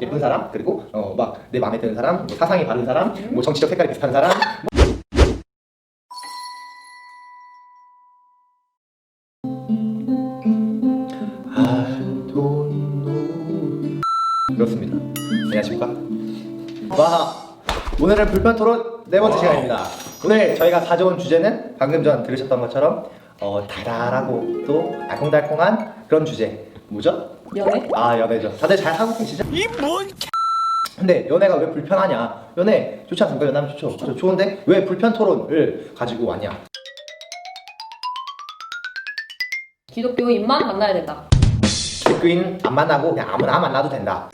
예쁜 사람 그리고 어 막 내 마음에 드는 사람 뭐 사상이 바른 사람 뭐 정치적 색깔이 비슷한 사람 know. 그렇습니다. 안녕하십니까? 와 오늘은 불편 토론 네 번째 시간입니다. 오늘 저희가 가져온 주제는 방금 전 들으셨던 것처럼 어, 달달하고 또 알콩달콩한 그런 주제 뭐죠? 연애? 아 연애죠. 다들 잘 하고 계시죠? 이뭔 근데 연애가 왜 불편하냐? 연애 좋지 않습니까? 연애하면 좋죠. 그래서 좋은데 왜 불편 토론을 가지고 왔냐? 기독교인만 만나야 된다. 기독교인 안 만나고 그냥 아무나 만나도 된다.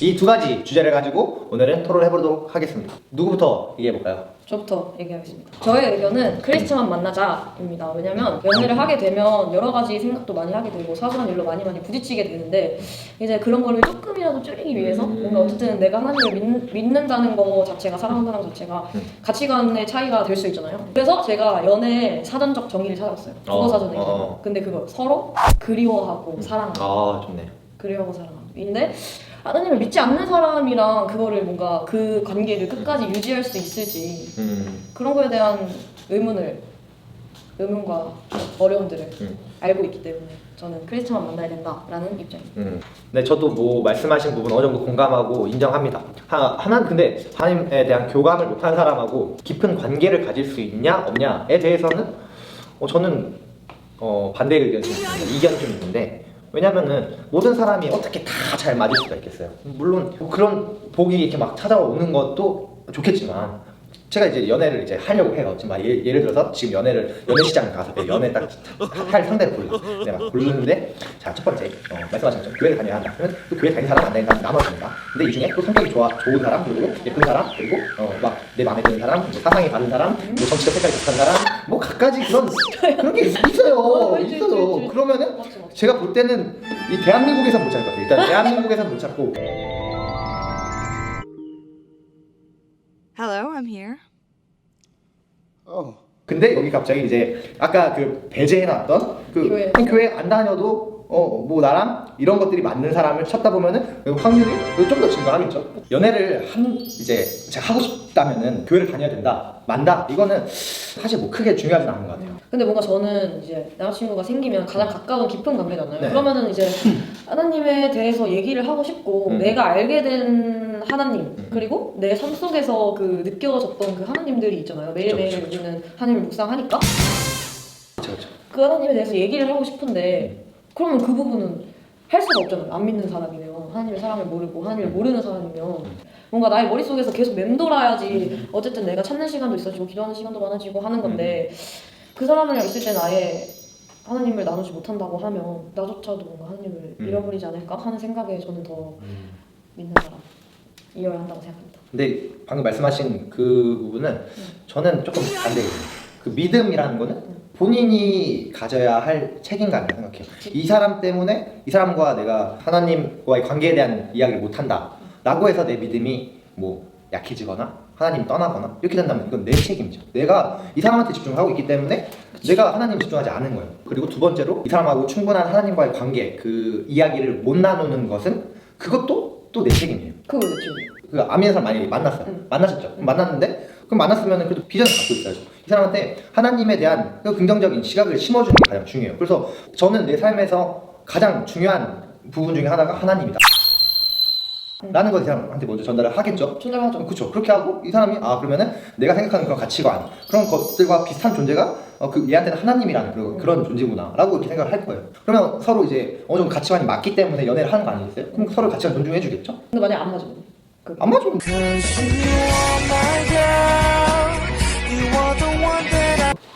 이 두 가지 주제를 가지고 오늘은 토론해 보도록 하겠습니다. 누구부터 얘기해 볼까요? 저부터 얘기하겠습니다. 저의 의견은 크리스찬만 만나자입니다. 왜냐면 연애를 하게 되면 여러 가지 생각도 많이 하게 되고 사소한 일로 많이 많이 부딪히게 되는데 이제 그런 거를 조금이라도 줄이기 위해서 뭔가 어쨌든 내가 하나님을 믿, 믿는다는 거 자체가 사랑한다는 것 자체가 음. 가치관의 차이가 될 수 있잖아요. 그래서 제가 연애 사전적 정의를 찾았어요. 국어 어, 사전에. 어. 근데 그거 서로 그리워하고 사랑하고 아 좋네. 그리워하고 사랑하고. 근데 하나님을 믿지 않는 사람이랑 그거를 뭔가 그 관계를 끝까지 유지할 수 있을지 음, 그런 거에 대한 의문을 의문과 어려움들을 음. 알고 있기 때문에 저는 크리스찬만 만나야 된다라는 입장입니다. 음. 네, 저도 뭐 말씀하신 부분 어느 정도 공감하고 인정합니다. 하, 하나 근데 하나님에 대한 교감을 못하는 사람하고 깊은 관계를 가질 수 있냐 없냐에 대해서는 어, 저는 어, 반대 의견이 있습니다. 이견이 좀 있는데 왜냐면은 모든 사람이 어떻게 다 잘 맞을 수가 있겠어요. 물론 뭐 그런 복이 이렇게 막 찾아오는 것도 좋겠지만 제가 이제 연애를 이제 하려고 해요. 지금 막 예, 예를 들어서 지금 연애를 연애 시장 가서 내 연애 딱할 상대를 골라. 내가 막 고르는데 자 첫 번째 어, 말씀하신 것처럼 교회를 다녀야 한다. 그러면 또 교회 다니는 사람 안 다니는 사람 나눠진다. 근데 이 중에 또 성격이 좋아 좋은 사람 그리고 예쁜 사람 그리고 어, 막내 마음에 드는 사람 뭐 사상이 바른 사람 뭐 정치적 색깔이 비슷한 사람 뭐 각가지 그런 그런 게 있어요. 어, 있어요. 그러면은. 제가 볼 때는 이 대한민국에서 못 찾을 것 같아요. 일단 대한민국에서 못 찾고 Hello, I'm here. 근데 여기 갑자기 이제 아까 그 배제해놨던 그 교회. 교회 안 다녀도 어 뭐 나랑 이런 것들이 맞는 사람을 찾다 보면은 그 확률이 좀 더 증가하겠죠. 연애를 한 이제 제가 하고 싶다면은 교회를 다녀야 된다, 만다 이거는 사실 뭐 크게 중요하진 않은 것 같아요. 근데 뭔가 저는 이제 남자친구가 생기면 가장 가까운 깊은 관계잖아요. 네. 그러면은 이제 하나님에 대해서 얘기를 하고 싶고 음. 내가 알게 된 하나님 음. 그리고 내 삶 속에서 그 느껴졌던 그 하나님들이 있잖아요. 매일매일 그쵸, 그쵸, 우리는 하나님을 묵상하니까 그렇죠, 그렇죠. 그 하나님에 대해서 얘기를 하고 싶은데 그러면 그 부분은 할 수가 없잖아요. 안 믿는 사람이면 하나님의 사랑을 모르고 하나님을 모르는 사람이면 뭔가 나의 머릿속에서 계속 맴돌아야지 어쨌든 내가 찾는 시간도 있어지고 기도하는 시간도 많아지고 하는 건데 그 사람이랑 있을 때는 아예 하나님을 나누지 못한다고 하면 나조차도 뭔가 하나님을 음. 잃어버리지 않을까 하는 생각에 저는 더 믿는 사람 이어야 한다고 생각합니다. 근데 방금 말씀하신 그 부분은 저는 조금 반대예요. 그 믿음이라는 거는 본인이 가져야 할 책임감이라고 생각해요. 이 사람 때문에 이 사람과 내가 하나님과의 관계에 대한 이야기를 못 한다 라고 해서 내 믿음이 뭐 약해지거나 하나님 떠나거나 이렇게 된다면 이건 내 책임이죠. 내가 이 사람한테 집중을 하고 있기 때문에 내가 하나님 집중하지 않은 거예요. 그리고 두 번째로 이 사람하고 충분한 하나님과의 관계 그 이야기를 못 나누는 것은 그것도 또 내 책임이에요. 그거 왜 지금? 그안 믿는 사람 많이 만났어요. 응. 만나셨죠? 그럼 만났는데 그럼 만났으면 그래도 비전을 갖고 있어야죠. 이 사람한테 하나님에 대한 그 긍정적인 시각을 심어주는 게 가장 중요해요. 그래서 저는 내 삶에서 가장 중요한 부분 중에 하나가 하나님이다. 라는 걸이 사람한테 먼저 전달을 하겠죠. 전달하죠. 그렇죠. 그렇게 하고 이 사람이 아 그러면은 내가 생각하는 그런 가치관 그런 것들과 비슷한 존재가 어, 그 얘한테는 하나님이라는 그런, 그런 존재구나라고 이렇게 생각을 할 거예요. 그러면 서로 이제 어느 정도 가치관이 맞기 때문에 연애를 하는 거 아니겠어요? 그럼 서로 가치관 존중해 주겠죠? 근데 만약 안 맞으면 그안 맞으면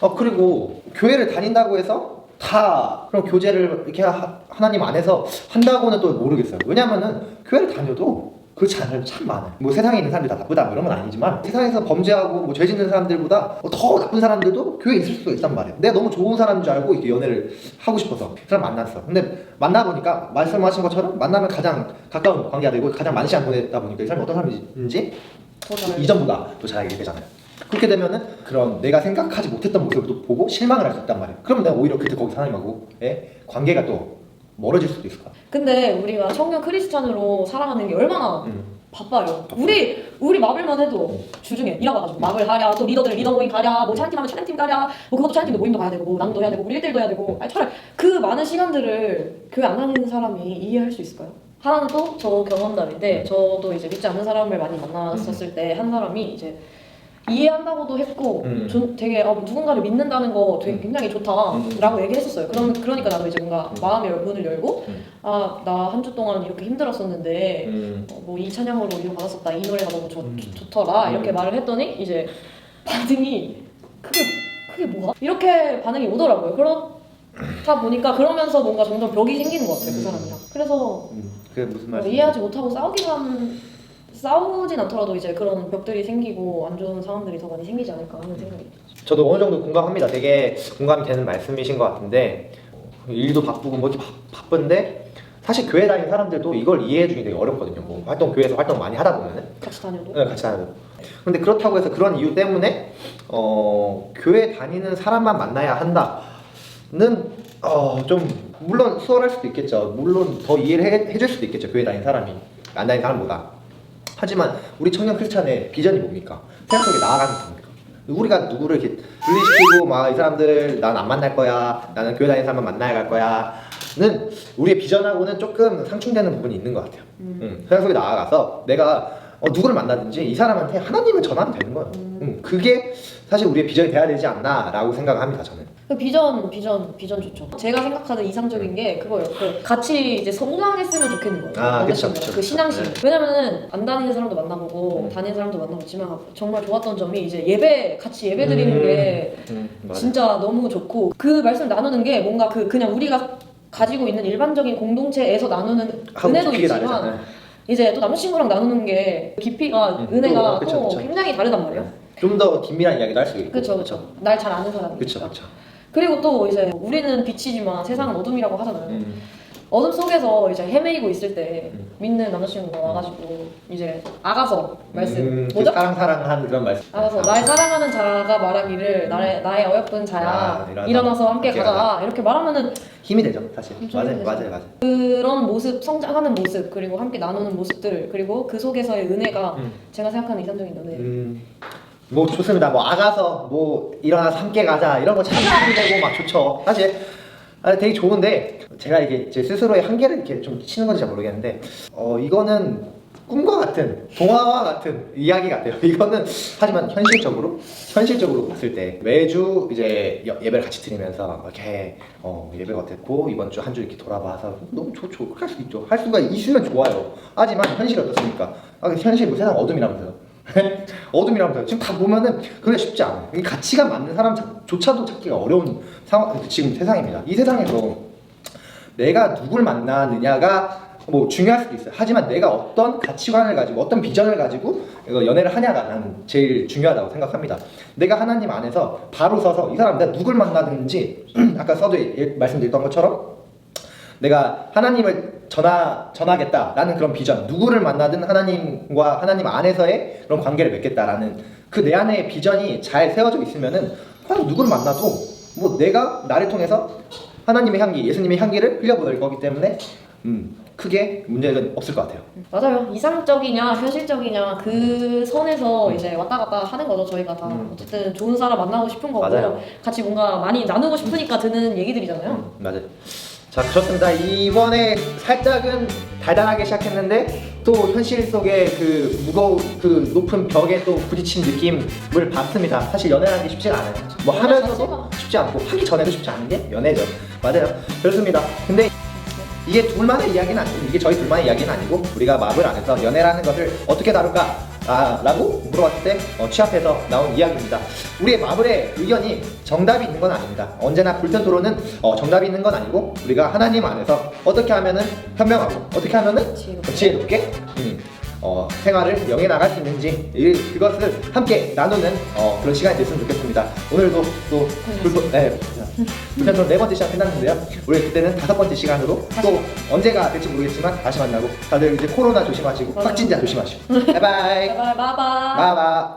어 그리고 교회를 다닌다고 해서 다 그런 교제를 이렇게 하, 하나님 안에서 한다고는 또 모르겠어요. 왜냐면은 교회를 다녀도 그렇지 않은 사람이 참 많아요. 뭐 세상에 있는 사람들이 다 나쁘다 뭐 이런 건 아니지만 세상에서 범죄하고 뭐 죄 짓는 사람들보다 더 나쁜 사람들도 교회에 있을 수가 있단 말이에요. 내가 너무 좋은 사람인 줄 알고 이렇게 연애를 하고 싶어서 그 사람 만났어. 근데 만나보니까 말씀하신 것처럼 만나면 가장 가까운 관계가 되고 가장 많은 시간 보내다 보니까 이 사람이 어떤 사람인지. 이전보다 더 잘 알게 되잖아요. 그렇게 되면은 그런 내가 생각하지 못했던 모습을 또 보고 실망을 할 수 있단 말이에요. 그러면 내가 오히려 그때 거기서 하나님하고 의 관계가 또 멀어질 수도 있을까? 근데 우리가 청년 크리스찬으로 살아가는 게 얼마나 음. 바빠요. 우리 우리 마블만 해도 주중에 일하고가지고 마블 하랴 또 리더들 리더 모임 가랴 뭐 찬양팀 하면 찬양팀 가랴 뭐 그것도 찬양팀도 모임도 가야 되고 뭐 낭도 해야 되고 우리 1대1도 해야 되고 아니 차라리 그 많은 시간들을 교회 안 다니는 사람이 이해할 수 있을까요? 하나는 또 저 경험담인데 저도 이제 믿지 않는 사람을 많이 만났었을 때 한 사람이 이제 이해한다고도 했고 음. 좀 되게 어, 누군가를 믿는다는 거 되게 음. 굉장히 좋다라고 얘기했었어요. 그럼 그러니까 나도 이제 뭔가 마음의 문을 열고 음. 아나 한 주 동안 이렇게 힘들었었는데 음. 어, 뭐이 찬양으로 위로 받았었다 이 노래가 너무 좋, 음. 좋, 더라 이렇게 음. 말을 했더니 이제 반응이 그게 그게 뭐야 이렇게 반응이 오더라고요 그렇다 보니까 그러면서 뭔가 점점 벽이 생기는 것 같아요 그 음. 사람이랑 그래서 음. 그게 무슨 뭐 말이야? 이해하지 못하고 싸우기만 싸우진 않더라도 이제 그런 벽들이 생기고 안 좋은 상황들이 더 많이 생기지 않을까 하는 생각이 저도 어느 정도 공감합니다. 되게 공감이 되는 말씀이신 것 같은데 일도 바쁘고 뭐 바, 바쁜데 사실 교회 다니는 사람들도 이걸 이해해 주기 되게 어렵거든요. 뭐 활동 교회에서 활동 많이 하다 보면은 같이 다녀도 네, 같이 다니고. 근데 그렇다고 해서 그런 이유 때문에 어, 교회 다니는 사람만 만나야 한다는 어, 좀 물론 수월할 수도 있겠죠. 물론 더 이해를 해, 해줄 수도 있겠죠. 교회 다니는 사람이 안 다니는 사람보다. 하지만 우리 청년 크리스찬의 비전이 뭡니까? 세상 속에 나아가는 겁니까? 우리가 누구를 이렇게 분리시키고 막 이 사람들 난 안 만날 거야. 나는 교회 다니는 사람만 만나야 갈 거야.는 우리의 비전하고는 조금 상충되는 부분이 있는 것 같아요. 음. 음, 세상 속에 나아가서 내가 어, 누구를 만나든지 이 사람한테 하나님을 전하면 되는 거예요. 음. 음, 그게 사실 우리의 비전이 돼야 되지 않나라고 생각합니다. 저는. 그 비전 비전 비전 좋죠. 제가 생각하는 이상적인 게 그거예요. 그 같이 이제 성장했으면 좋겠는 거예요. 아, 그쵸. 그쵸, 그 그쵸. 신앙심. 네. 왜냐면은 안 다니는 사람도 만나보고 음. 다니는 사람도 만나보지만 정말 좋았던 점이 이제 예배 같이 예배 드리는 음. 게 음, 맞아요. 진짜 너무 좋고 그 말씀 나누는 게 뭔가 그 그냥 우리가 가지고 있는 일반적인 공동체에서 나누는 하고 은혜도 깊이가 있지만 다르잖아요. 이제 또 남자친구랑 나누는 게 깊이가 음, 은혜가 또, 그쵸, 또 그쵸. 굉장히 다르단 말이에요. 좀 더 긴밀한 이야기도 할 수 있고. 그렇죠, 그렇죠. 날잘 아는 사람이니까. 그렇죠, 그렇죠. 그리고 또 이제 우리는 빛이지만 세상은 어둠이라고 하잖아요. 음, 어둠 속에서 이제 헤매이고 있을 때 음. 믿는 남자친구가 와가지고 이제 아가서 말씀 음, 그 뭐죠? 사랑 사랑한 그런 말씀. 아가서 날 사랑하는 자가 말하기를 나의 나의 어여쁜 자야 아, 일어나. 일어나서 함께 함께 가자 이렇게 말하면은 힘이 되죠, 사실. 엄청 맞아요, 힘이 맞아요, 되죠. 맞아요. 그런 모습 성장하는 모습 그리고 함께 나누는 모습들 그리고 그 속에서의 은혜가 음. 제가 생각하는 이상적인 연애. 음, 뭐 좋습니다. 뭐 아가서 뭐 일어나서 함께 가자 이런 거참 되고 막 좋죠. 사실 아, 되게 좋은데 제가 이게 제 스스로의 한계를 이렇게 좀 치는 건지 잘 모르겠는데 어 이거는 꿈과 같은 동화와 같은 이야기 같아요. 이거는 하지만 현실적으로 현실적으로 봤을 때 매주 이제 여- 예배를 같이 드리면서 이렇게 어, 예배가 어땠고 이번 주 한 주 이렇게 돌아봐서 너무 좋죠. 그렇게 할 수 있죠. 할 수가 있으면 좋아요. 하지만 현실이 어떻습니까? 아, 현실 뭐 세상 어둠이라면서요. 어둠이라면서요. 지금 다 보면은 그게 쉽지 않아요. 이 가치가 맞는 사람조차도 찾기가 어려운 상황, 지금 세상입니다. 이 세상에서 내가 누굴 만나느냐가 뭐 중요할 수도 있어요. 하지만 내가 어떤 가치관을 가지고 어떤 비전을 가지고 연애를 하냐가 나는 제일 중요하다고 생각합니다. 내가 하나님 안에서 바로 서서 이 사람 내가 누굴 만나든지 아까 서두에 예- 말씀드렸던 것처럼 내가 하나님을 전하, 전하겠다라는 그런 비전 누구를 만나든 하나님과 하나님 안에서의 그런 관계를 맺겠다라는 그 내 안의 비전이 잘 세워져 있으면은 그냥 누구를 만나도 뭐 내가 나를 통해서 하나님의 향기, 예수님의 향기를 흘려보낼 거기 때문에 음, 크게 문제는 없을 것 같아요. 맞아요. 이상적이냐 현실적이냐 그 선에서 이제 왔다 갔다 하는 거죠. 저희가 다 음. 어쨌든 좋은 사람 만나고 싶은 거고 맞아요. 같이 뭔가 많이 나누고 싶으니까 드는 얘기들이잖아요. 음, 맞아요. 자, 그렇습니다. 이번에 살짝은 달달하게 시작했는데 또 현실 속의 그 무거운 그 높은 벽에 또 부딪힌 느낌을 받습니다. 사실 연애라는 게 쉽지가 않아요. 뭐 하면서도 쉽지 않고 하기 전에도 쉽지 않은 게 연애죠. 맞아요. 그렇습니다. 근데 이게 둘만의 이야기는 아니고 이게 저희 둘만의 이야기는 아니고 우리가 마블 안에서 연애라는 것을 어떻게 다룰까 아, 라고 물어봤을 때 어, 취합해서 나온 이야기입니다. 우리의 마블의 의견이 정답이 있는 건 아닙니다. 언제나 불편 토론은 어, 정답이 있는 건 아니고 우리가 하나님 안에서 어떻게 하면은 현명하고 어떻게 하면은 지혜롭게. 지혜롭게 음, 어, 생활을 영해 나갈 수 있는지 이- 그것을 함께 나누는 어, 그런 시간이 됐으면 좋겠습니다. 오늘도 또 불법, 네, 토론 네 번째 시간 끝났는데요. 우리 그때는 다섯 번째 시간으로 또 언제가 될지 모르겠지만 다시 만나고 다들 이제 코로나 조심하시고 맞아요. 확진자 조심하시고 바이바이 바이바이 바이바이. 바이바이